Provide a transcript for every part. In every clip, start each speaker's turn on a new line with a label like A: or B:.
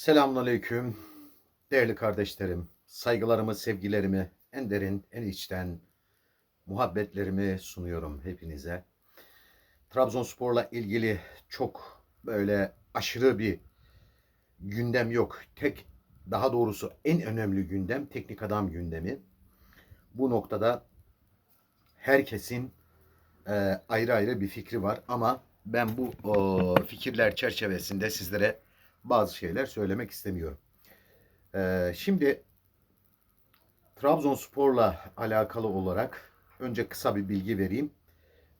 A: Selamünaleyküm. Değerli kardeşlerim, saygılarımı, sevgilerimi en derin, en içten muhabbetlerimi sunuyorum hepinize. Trabzonspor'la ilgili çok böyle aşırı bir gündem yok. Tek daha doğrusu en önemli gündem teknik adam gündemi. Bu noktada herkesin e, ayrı ayrı bir fikri var ama ben bu o, fikirler çerçevesinde sizlere bazı şeyler söylemek istemiyorum. Ee, şimdi Trabzonspor'la alakalı olarak önce kısa bir bilgi vereyim.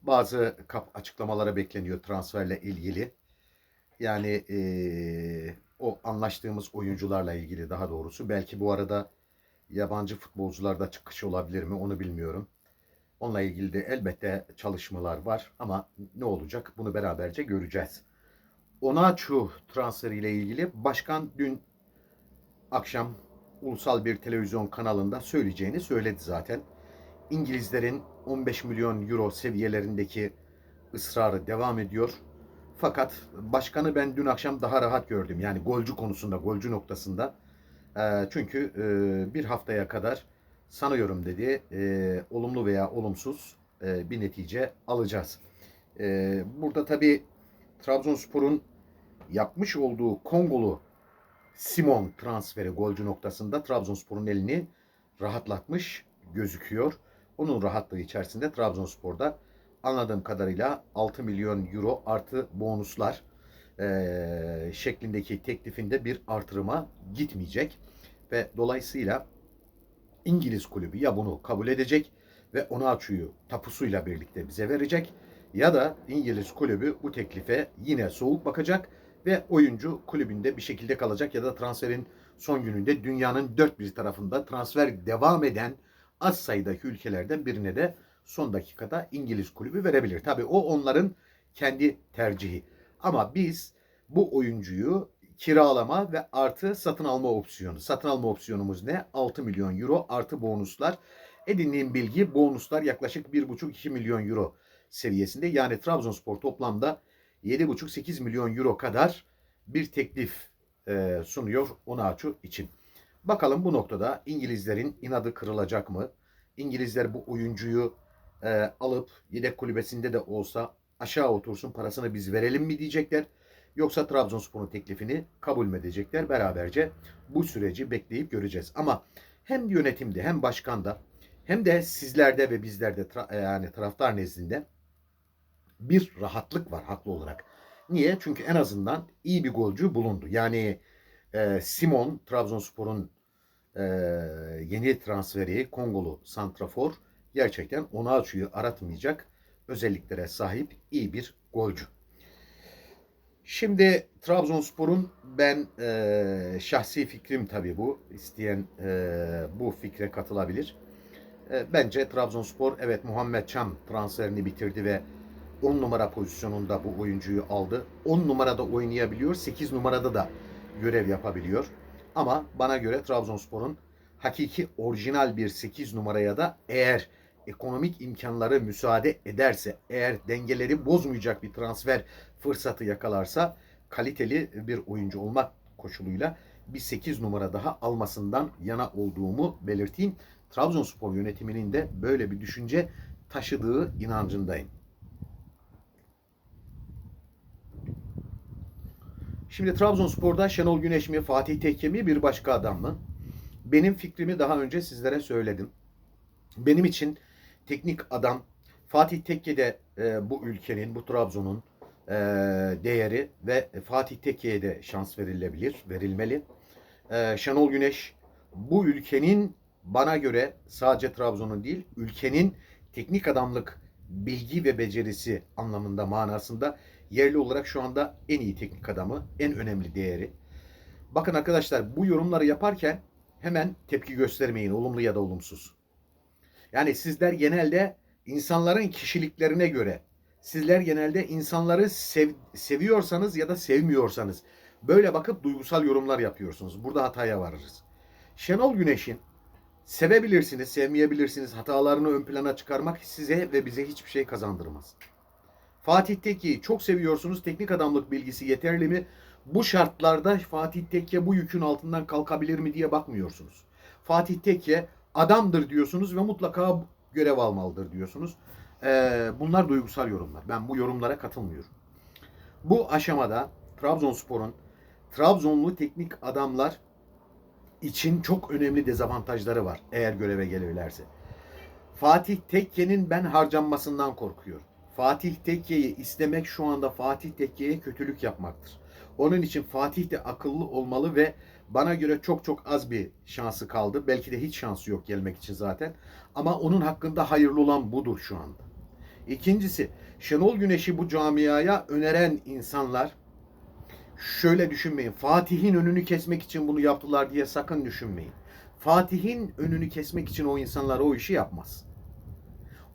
A: Bazı kap açıklamalara bekleniyor transferle ilgili. Yani ee, o anlaştığımız oyuncularla ilgili daha doğrusu. Belki bu arada yabancı futbolcularda çıkış olabilir mi onu bilmiyorum. Onunla ilgili de elbette çalışmalar var ama ne olacak bunu beraberce göreceğiz. Onaçu transferiyle ilgili başkan dün akşam ulusal bir televizyon kanalında söyleyeceğini söyledi zaten. İngilizlerin 15 milyon euro seviyelerindeki ısrarı devam ediyor. Fakat başkanı ben dün akşam daha rahat gördüm. Yani golcü konusunda, golcü noktasında. Ee, çünkü e, bir haftaya kadar sanıyorum dedi e, olumlu veya olumsuz e, bir netice alacağız. Burada tabii Trabzonspor'un yapmış olduğu Kongolu Simon transferi golcü noktasında Trabzonspor'un elini rahatlatmış gözüküyor. Onun rahatlığı içerisinde Trabzonspor'da anladığım kadarıyla 6 milyon euro artı bonuslar eee, şeklindeki teklifinde bir artırıma gitmeyecek. Ve dolayısıyla İngiliz kulübü ya bunu kabul edecek ve Onaçu'yu tapusuyla birlikte bize verecek ya da İngiliz kulübü bu teklife yine soğuk bakacak ve oyuncu kulübünde bir şekilde kalacak ya da transferin son gününde dünyanın dört bir tarafında transfer devam eden az sayıdaki ülkelerden birine de son dakikada İngiliz kulübü verebilir. Tabii o onların kendi tercihi. Ama biz bu oyuncuyu kiralama ve artı satın alma opsiyonu. Satın alma opsiyonumuz ne? 6 milyon euro artı bonuslar. Edindiğim bilgi bonuslar yaklaşık 1,5-2 milyon euro seviyesinde. Yani Trabzonspor toplamda 7,5-8 milyon euro kadar bir teklif e, sunuyor Onaçu için. Bakalım bu noktada İngilizlerin inadı kırılacak mı? İngilizler bu oyuncuyu e, alıp yedek kulübesinde de olsa aşağı otursun parasını biz verelim mi diyecekler. Yoksa Trabzonspor'un teklifini kabul mü edecekler? Beraberce bu süreci bekleyip göreceğiz. Ama hem yönetimde hem başkanda hem de sizlerde ve bizlerde tra- yani taraftar nezdinde bir rahatlık var haklı olarak. Niye? Çünkü en azından iyi bir golcü bulundu. Yani e, Simon Trabzonspor'un e, yeni transferi Kongolu Santrafor gerçekten Onaçu'yu aratmayacak özelliklere sahip iyi bir golcü. Şimdi Trabzonspor'un ben e, şahsi fikrim tabii bu. İsteyen e, bu fikre katılabilir. E, bence Trabzonspor evet Muhammed Çam transferini bitirdi ve 10 numara pozisyonunda bu oyuncuyu aldı. 10 numarada oynayabiliyor, 8 numarada da görev yapabiliyor. Ama bana göre Trabzonspor'un hakiki orijinal bir 8 numaraya da eğer ekonomik imkanları müsaade ederse, eğer dengeleri bozmayacak bir transfer fırsatı yakalarsa kaliteli bir oyuncu olmak koşuluyla bir 8 numara daha almasından yana olduğumu belirteyim. Trabzonspor yönetiminin de böyle bir düşünce taşıdığı inancındayım. Şimdi Trabzonspor'da Şenol Güneş mi, Fatih Tekke mi, bir başka adam mı? Benim fikrimi daha önce sizlere söyledim. Benim için teknik adam Fatih Tekke de e, bu ülkenin, bu Trabzon'un e, değeri ve Fatih Tekke'ye de şans verilebilir, verilmeli. E, Şenol Güneş bu ülkenin bana göre sadece Trabzon'un değil, ülkenin teknik adamlık bilgi ve becerisi anlamında manasında yerli olarak şu anda en iyi teknik adamı, en önemli değeri. Bakın arkadaşlar bu yorumları yaparken hemen tepki göstermeyin olumlu ya da olumsuz. Yani sizler genelde insanların kişiliklerine göre, sizler genelde insanları sev, seviyorsanız ya da sevmiyorsanız böyle bakıp duygusal yorumlar yapıyorsunuz. Burada hataya varırız. Şenol Güneş'in sevebilirsiniz, sevmeyebilirsiniz. Hatalarını ön plana çıkarmak size ve bize hiçbir şey kazandırmaz. Fatih Teki'yi çok seviyorsunuz. Teknik adamlık bilgisi yeterli mi? Bu şartlarda Fatih Tekke bu yükün altından kalkabilir mi diye bakmıyorsunuz. Fatih Tekke adamdır diyorsunuz ve mutlaka görev almalıdır diyorsunuz. Ee, bunlar duygusal yorumlar. Ben bu yorumlara katılmıyorum. Bu aşamada Trabzonspor'un Trabzonlu teknik adamlar için çok önemli dezavantajları var eğer göreve gelirlerse. Fatih Tekke'nin ben harcanmasından korkuyorum. Fatih Tekke'yi istemek şu anda Fatih Tekke'ye kötülük yapmaktır. Onun için Fatih de akıllı olmalı ve bana göre çok çok az bir şansı kaldı. Belki de hiç şansı yok gelmek için zaten. Ama onun hakkında hayırlı olan budur şu anda. İkincisi Şenol Güneş'i bu camiaya öneren insanlar şöyle düşünmeyin. Fatih'in önünü kesmek için bunu yaptılar diye sakın düşünmeyin. Fatih'in önünü kesmek için o insanlar o işi yapmaz.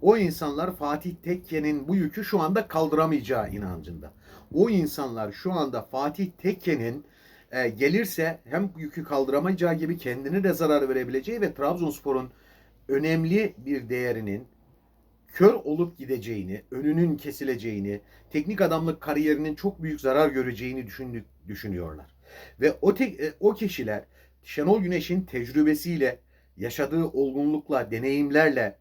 A: O insanlar Fatih Tekke'nin bu yükü şu anda kaldıramayacağı inancında. O insanlar şu anda Fatih Tekke'nin e, gelirse hem yükü kaldıramayacağı gibi kendine de zarar verebileceği ve Trabzonspor'un önemli bir değerinin kör olup gideceğini, önünün kesileceğini, teknik adamlık kariyerinin çok büyük zarar göreceğini düşündük, düşünüyorlar. Ve o tek, e, o kişiler Şenol Güneş'in tecrübesiyle, yaşadığı olgunlukla, deneyimlerle,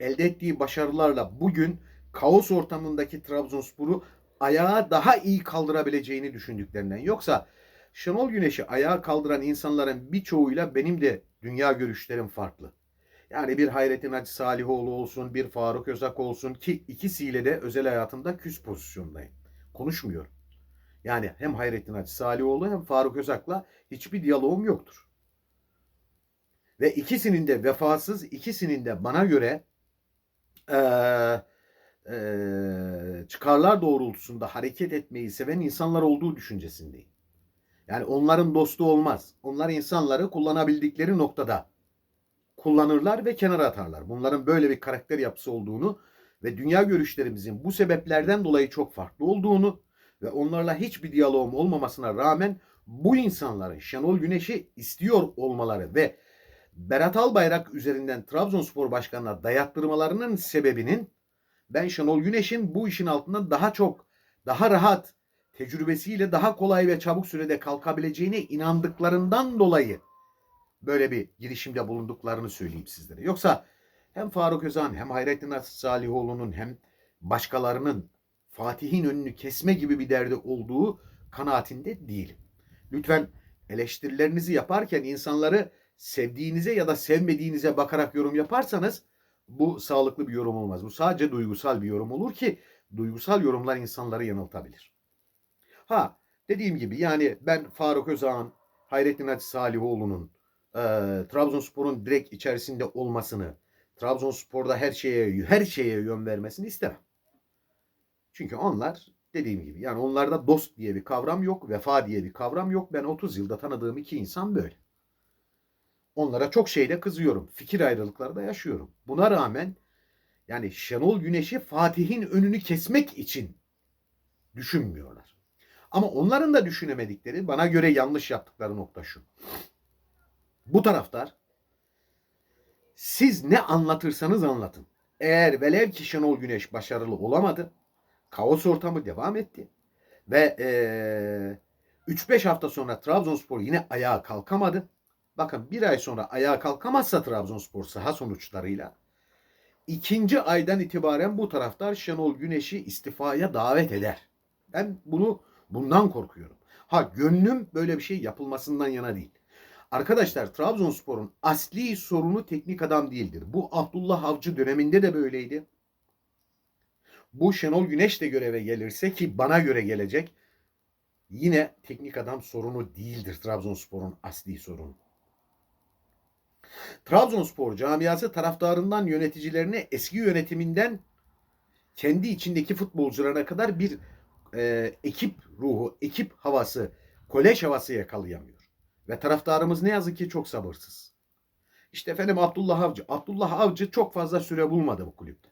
A: elde ettiği başarılarla bugün kaos ortamındaki Trabzonspor'u ayağa daha iyi kaldırabileceğini düşündüklerinden. Yoksa Şenol Güneş'i ayağa kaldıran insanların birçoğuyla benim de dünya görüşlerim farklı. Yani bir Hayrettin Hacı Salihoğlu olsun, bir Faruk Özak olsun ki ikisiyle de özel hayatımda küs pozisyondayım. Konuşmuyorum. Yani hem Hayrettin Hacı Salihoğlu hem Faruk Özak'la hiçbir diyalogum yoktur. Ve ikisinin de vefasız, ikisinin de bana göre e, e, çıkarlar doğrultusunda hareket etmeyi seven insanlar olduğu düşüncesindeyim. Yani onların dostu olmaz. Onlar insanları kullanabildikleri noktada kullanırlar ve kenara atarlar. Bunların böyle bir karakter yapısı olduğunu ve dünya görüşlerimizin bu sebeplerden dolayı çok farklı olduğunu ve onlarla hiçbir diyalogum olmamasına rağmen bu insanların Şenol Güneş'i istiyor olmaları ve Berat Albayrak üzerinden Trabzonspor Başkanı'na dayattırmalarının sebebinin ben Şenol Güneş'in bu işin altından daha çok, daha rahat, tecrübesiyle daha kolay ve çabuk sürede kalkabileceğine inandıklarından dolayı böyle bir girişimde bulunduklarını söyleyeyim sizlere. Yoksa hem Faruk Özan hem Hayrettin Salihoğlu'nun hem başkalarının Fatih'in önünü kesme gibi bir derdi olduğu kanaatinde değilim. Lütfen eleştirilerinizi yaparken insanları sevdiğinize ya da sevmediğinize bakarak yorum yaparsanız bu sağlıklı bir yorum olmaz. Bu sadece duygusal bir yorum olur ki duygusal yorumlar insanları yanıltabilir. Ha dediğim gibi yani ben Faruk Özağ'ın, Hayrettin Hacı Salihoğlu'nun, e, Trabzonspor'un direkt içerisinde olmasını, Trabzonspor'da her şeye her şeye yön vermesini istemem. Çünkü onlar dediğim gibi yani onlarda dost diye bir kavram yok, vefa diye bir kavram yok. Ben 30 yılda tanıdığım iki insan böyle. Onlara çok şeyde kızıyorum. Fikir ayrılıkları da yaşıyorum. Buna rağmen yani Şenol Güneş'i Fatih'in önünü kesmek için düşünmüyorlar. Ama onların da düşünemedikleri bana göre yanlış yaptıkları nokta şu. Bu taraftar siz ne anlatırsanız anlatın. Eğer velev ki Şenol Güneş başarılı olamadı, kaos ortamı devam etti ve ee, 3-5 hafta sonra Trabzonspor yine ayağa kalkamadı. Bakın bir ay sonra ayağa kalkamazsa Trabzonspor saha sonuçlarıyla ikinci aydan itibaren bu taraftar Şenol Güneş'i istifaya davet eder. Ben bunu bundan korkuyorum. Ha gönlüm böyle bir şey yapılmasından yana değil. Arkadaşlar Trabzonspor'un asli sorunu teknik adam değildir. Bu Abdullah Avcı döneminde de böyleydi. Bu Şenol Güneş de göreve gelirse ki bana göre gelecek. Yine teknik adam sorunu değildir Trabzonspor'un asli sorunu. Trabzonspor camiası taraftarından yöneticilerine eski yönetiminden kendi içindeki futbolcularına kadar bir e, ekip ruhu, ekip havası, kolej havası yakalayamıyor. Ve taraftarımız ne yazık ki çok sabırsız. İşte efendim Abdullah Avcı. Abdullah Avcı çok fazla süre bulmadı bu kulüpte.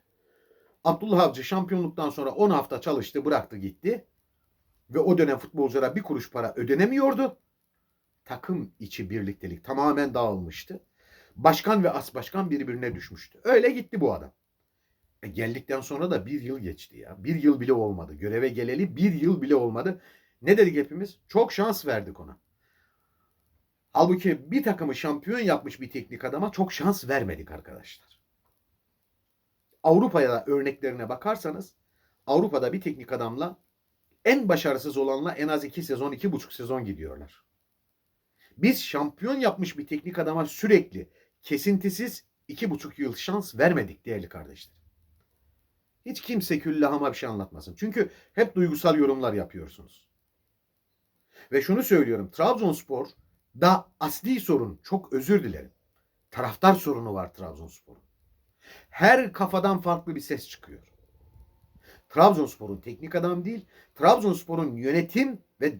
A: Abdullah Avcı şampiyonluktan sonra 10 hafta çalıştı, bıraktı gitti. Ve o dönem futbolculara bir kuruş para ödenemiyordu. Takım içi birliktelik tamamen dağılmıştı. Başkan ve as başkan birbirine düşmüştü. Öyle gitti bu adam. E geldikten sonra da bir yıl geçti ya. Bir yıl bile olmadı. Göreve geleli bir yıl bile olmadı. Ne dedik hepimiz? Çok şans verdik ona. Halbuki bir takımı şampiyon yapmış bir teknik adama çok şans vermedik arkadaşlar. Avrupa'ya örneklerine bakarsanız Avrupa'da bir teknik adamla en başarısız olanla en az iki sezon, iki buçuk sezon gidiyorlar. Biz şampiyon yapmış bir teknik adama sürekli kesintisiz iki buçuk yıl şans vermedik değerli kardeşler. Hiç kimse küllahama bir şey anlatmasın. Çünkü hep duygusal yorumlar yapıyorsunuz. Ve şunu söylüyorum. Trabzonspor da asli sorun. Çok özür dilerim. Taraftar sorunu var Trabzonspor'un. Her kafadan farklı bir ses çıkıyor. Trabzonspor'un teknik adam değil, Trabzonspor'un yönetim ve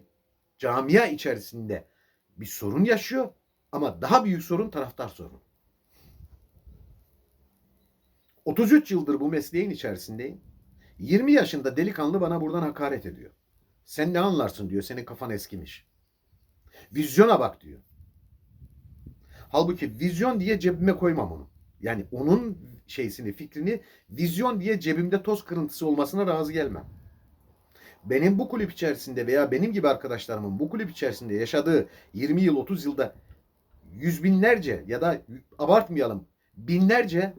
A: camia içerisinde bir sorun yaşıyor ama daha büyük sorun taraftar sorunu. 33 yıldır bu mesleğin içerisindeyim. 20 yaşında delikanlı bana buradan hakaret ediyor. Sen ne anlarsın diyor. Senin kafan eskimiş. Vizyona bak diyor. Halbuki vizyon diye cebime koymam onu. Yani onun şeysini, fikrini vizyon diye cebimde toz kırıntısı olmasına razı gelmem. Benim bu kulüp içerisinde veya benim gibi arkadaşlarımın bu kulüp içerisinde yaşadığı 20 yıl 30 yılda yüz binlerce ya da abartmayalım binlerce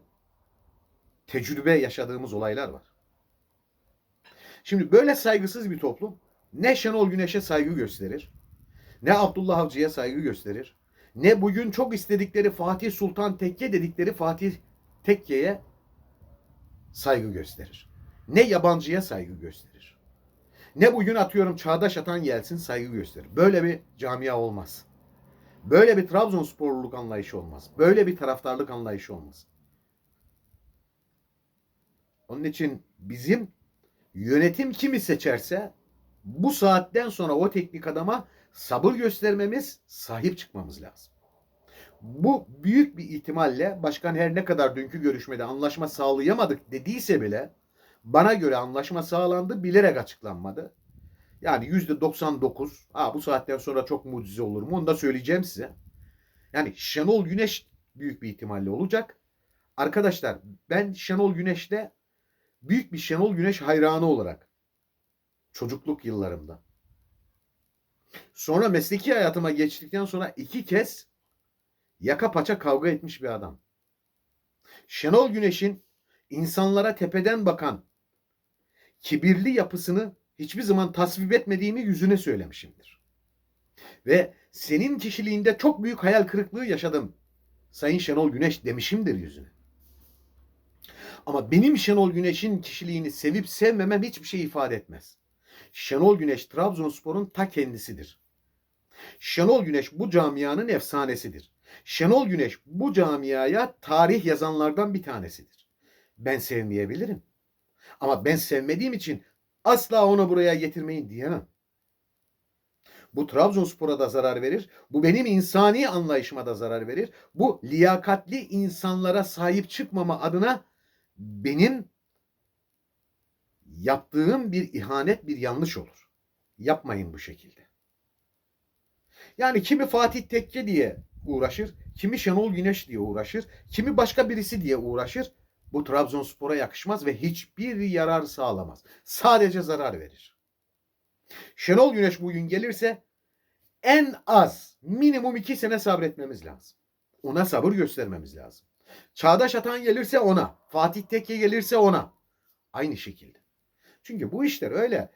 A: tecrübe yaşadığımız olaylar var. Şimdi böyle saygısız bir toplum ne Güneş'e saygı gösterir, ne Abdullah Avcı'ya saygı gösterir, ne bugün çok istedikleri Fatih Sultan Tekke dedikleri Fatih Tekke'ye saygı gösterir. Ne yabancıya saygı gösterir. Ne bugün atıyorum çağdaş atan gelsin saygı gösterir. Böyle bir camia olmaz. Böyle bir Trabzonsporluluk anlayışı olmaz. Böyle bir taraftarlık anlayışı olmaz. Onun için bizim yönetim kimi seçerse bu saatten sonra o teknik adama sabır göstermemiz, sahip çıkmamız lazım. Bu büyük bir ihtimalle başkan her ne kadar dünkü görüşmede anlaşma sağlayamadık dediyse bile bana göre anlaşma sağlandı bilerek açıklanmadı. Yani yüzde 99 ha bu saatten sonra çok mucize olur mu onu da söyleyeceğim size. Yani Şenol Güneş büyük bir ihtimalle olacak. Arkadaşlar ben Şenol Güneş'le büyük bir Şenol Güneş hayranı olarak çocukluk yıllarımda. Sonra mesleki hayatıma geçtikten sonra iki kez yaka paça kavga etmiş bir adam. Şenol Güneş'in insanlara tepeden bakan kibirli yapısını hiçbir zaman tasvip etmediğimi yüzüne söylemişimdir. Ve senin kişiliğinde çok büyük hayal kırıklığı yaşadım. Sayın Şenol Güneş demişimdir yüzüne. Ama benim Şenol Güneş'in kişiliğini sevip sevmemem hiçbir şey ifade etmez. Şenol Güneş Trabzonspor'un ta kendisidir. Şenol Güneş bu camianın efsanesidir. Şenol Güneş bu camiaya tarih yazanlardan bir tanesidir. Ben sevmeyebilirim. Ama ben sevmediğim için asla onu buraya getirmeyin diyemem. Bu Trabzonspor'a da zarar verir. Bu benim insani anlayışıma da zarar verir. Bu liyakatli insanlara sahip çıkmama adına benim yaptığım bir ihanet, bir yanlış olur. Yapmayın bu şekilde. Yani kimi Fatih Tekke diye uğraşır, kimi Şenol Güneş diye uğraşır, kimi başka birisi diye uğraşır. Bu Trabzonspor'a yakışmaz ve hiçbir yarar sağlamaz. Sadece zarar verir. Şenol Güneş bugün gelirse en az minimum iki sene sabretmemiz lazım. Ona sabır göstermemiz lazım. Çağdaş Atan gelirse ona. Fatih Tekke gelirse ona. Aynı şekilde. Çünkü bu işler öyle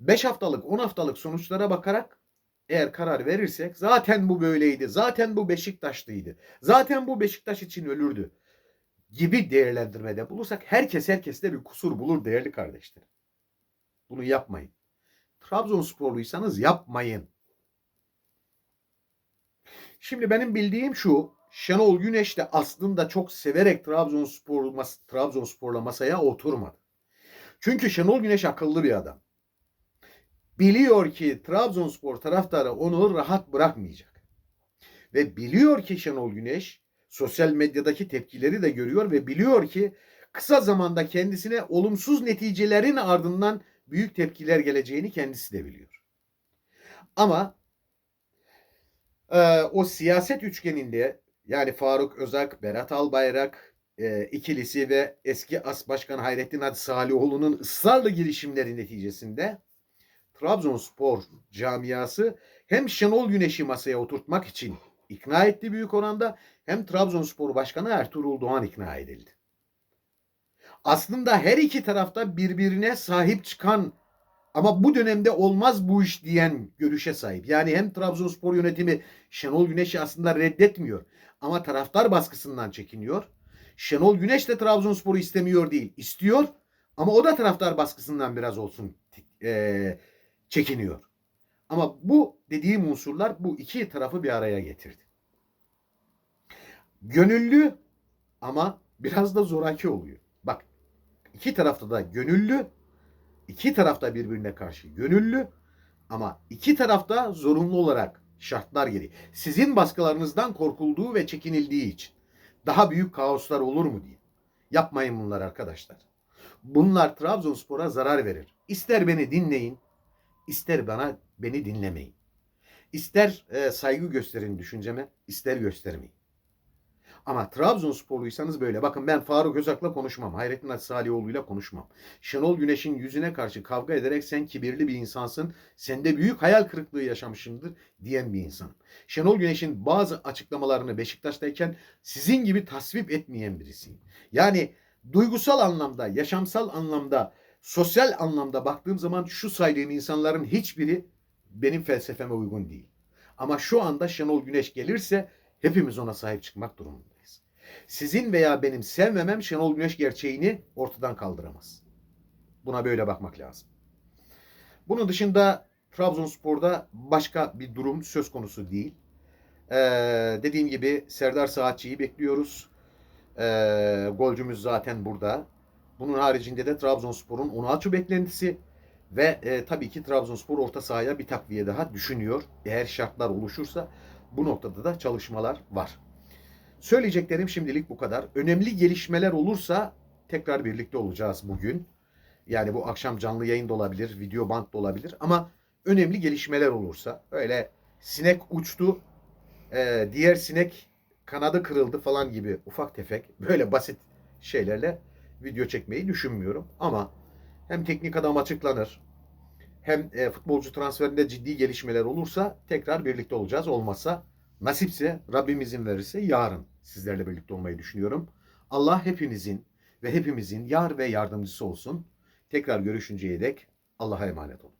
A: 5 haftalık 10 haftalık sonuçlara bakarak eğer karar verirsek zaten bu böyleydi. Zaten bu Beşiktaşlıydı. Zaten bu Beşiktaş için ölürdü. Gibi değerlendirmede bulursak herkes herkeste bir kusur bulur değerli kardeşlerim. Bunu yapmayın. Trabzonsporluysanız yapmayın. Şimdi benim bildiğim şu. Şenol Güneş de aslında çok severek Trabzonspor, Trabzonspor'la masaya oturmadı. Çünkü Şenol Güneş akıllı bir adam. Biliyor ki Trabzonspor taraftarı onu rahat bırakmayacak. Ve biliyor ki Şenol Güneş sosyal medyadaki tepkileri de görüyor ve biliyor ki kısa zamanda kendisine olumsuz neticelerin ardından büyük tepkiler geleceğini kendisi de biliyor. Ama e, o siyaset üçgeninde yani Faruk Özak, Berat Albayrak e, ikilisi ve eski As Başkan Hayrettin Hadi Salihoğlu'nun ısrarlı girişimleri neticesinde Trabzonspor camiası hem Şenol Güneş'i masaya oturtmak için ikna etti büyük oranda hem Trabzonspor Başkanı Ertuğrul Doğan ikna edildi. Aslında her iki tarafta birbirine sahip çıkan ama bu dönemde olmaz bu iş diyen görüşe sahip. Yani hem Trabzonspor yönetimi Şenol Güneş'i aslında reddetmiyor ama taraftar baskısından çekiniyor. Şenol Güneş de Trabzonspor'u istemiyor değil, istiyor ama o da taraftar baskısından biraz olsun eee, çekiniyor. Ama bu dediğim unsurlar bu iki tarafı bir araya getirdi. Gönüllü ama biraz da zoraki oluyor. Bak iki tarafta da gönüllü, iki tarafta birbirine karşı gönüllü ama iki tarafta zorunlu olarak şartlar gereği. Sizin baskılarınızdan korkulduğu ve çekinildiği için daha büyük kaoslar olur mu diye. Yapmayın bunlar arkadaşlar. Bunlar Trabzonspor'a zarar verir. İster beni dinleyin, ister bana beni dinlemeyin. İster e, saygı gösterin düşünceme, ister göstermeyin. Ama Trabzonsporluysanız böyle. Bakın ben Faruk Özak'la konuşmam. Hayrettin Hacı Salihoğlu'yla konuşmam. Şenol Güneş'in yüzüne karşı kavga ederek sen kibirli bir insansın. Sende büyük hayal kırıklığı yaşamışımdır diyen bir insan. Şenol Güneş'in bazı açıklamalarını Beşiktaş'tayken sizin gibi tasvip etmeyen birisiyim. Yani duygusal anlamda, yaşamsal anlamda, sosyal anlamda baktığım zaman şu saydığım insanların hiçbiri benim felsefeme uygun değil. Ama şu anda Şenol Güneş gelirse hepimiz ona sahip çıkmak durumundayız. Sizin veya benim sevmemem Şenol Güneş gerçeğini ortadan kaldıramaz. Buna böyle bakmak lazım. Bunun dışında Trabzonspor'da başka bir durum söz konusu değil. Ee, dediğim gibi Serdar Saatçı'yı bekliyoruz. Ee, golcümüz zaten burada. Bunun haricinde de Trabzonspor'un Onaçu beklentisi ve e, tabii ki Trabzonspor orta sahaya bir takviye daha düşünüyor. Eğer şartlar oluşursa bu noktada da çalışmalar var. Söyleyeceklerim şimdilik bu kadar. Önemli gelişmeler olursa tekrar birlikte olacağız bugün. Yani bu akşam canlı yayın da olabilir, video bant da olabilir ama önemli gelişmeler olursa öyle sinek uçtu, e, diğer sinek kanadı kırıldı falan gibi ufak tefek böyle basit şeylerle video çekmeyi düşünmüyorum. Ama hem teknik adam açıklanır hem e, futbolcu transferinde ciddi gelişmeler olursa tekrar birlikte olacağız. Olmazsa nasipse Rabbim izin verirse yarın sizlerle birlikte olmayı düşünüyorum. Allah hepinizin ve hepimizin yar ve yardımcısı olsun. Tekrar görüşünceye dek Allah'a emanet olun.